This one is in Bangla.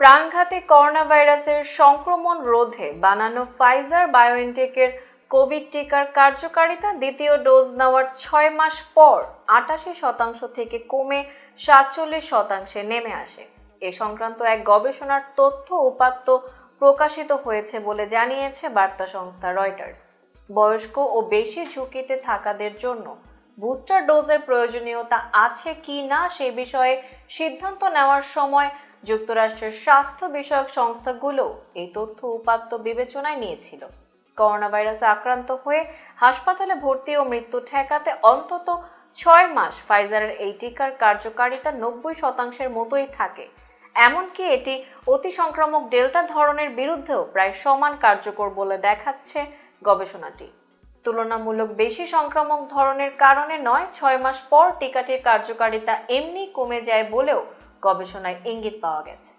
প্রাণঘাতী করোনা ভাইরাসের সংক্রমণ রোধে বানানো ফাইজার বায়োএনটেকের কোভিড টিকার কার্যকারিতা দ্বিতীয় ডোজ নেওয়ার ছয় মাস পর আটাশি শতাংশ থেকে কমে সাতচল্লিশ শতাংশে নেমে আসে। এ সংক্রান্ত এক গবেষণার তথ্য উপাত্ত প্রকাশিত হয়েছে বলে জানিয়েছে বার্তা সংস্থা রয়টার্স বয়স্ক ও বেশি ঝুঁকিতে থাকাদের জন্য বুস্টার ডোজের প্রয়োজনীয়তা আছে কি না সে বিষয়ে সিদ্ধান্ত নেওয়ার সময় যুক্তরাষ্ট্রের স্বাস্থ্য বিষয়ক সংস্থাগুলো এই তথ্য উপাত্ত বিবেচনায় নিয়েছিল। করোনা ভাইরাসে আক্রান্ত হয়ে হাসপাতালে ভর্তি ও মৃত্যু ঠেকাতে অন্তত ছয় মাস ফাইজারের এই টিকার কার্যকারিতা নব্বই শতাংশের মতোই থাকে। এমনকি এটি অতি সংক্রামক ডেল্টা ধরনের বিরুদ্ধেও প্রায় সমান কার্যকর বলে দেখাচ্ছে গবেষণাটি। তুলনামূলক বেশি সংক্রামক ধরনের কারণে নয়, ছয় মাস পর টিকাটির কার্যকারিতা এমনি কমে যায় বলেও গবেষণায় ইঙ্গিত পাওয়া গেছে।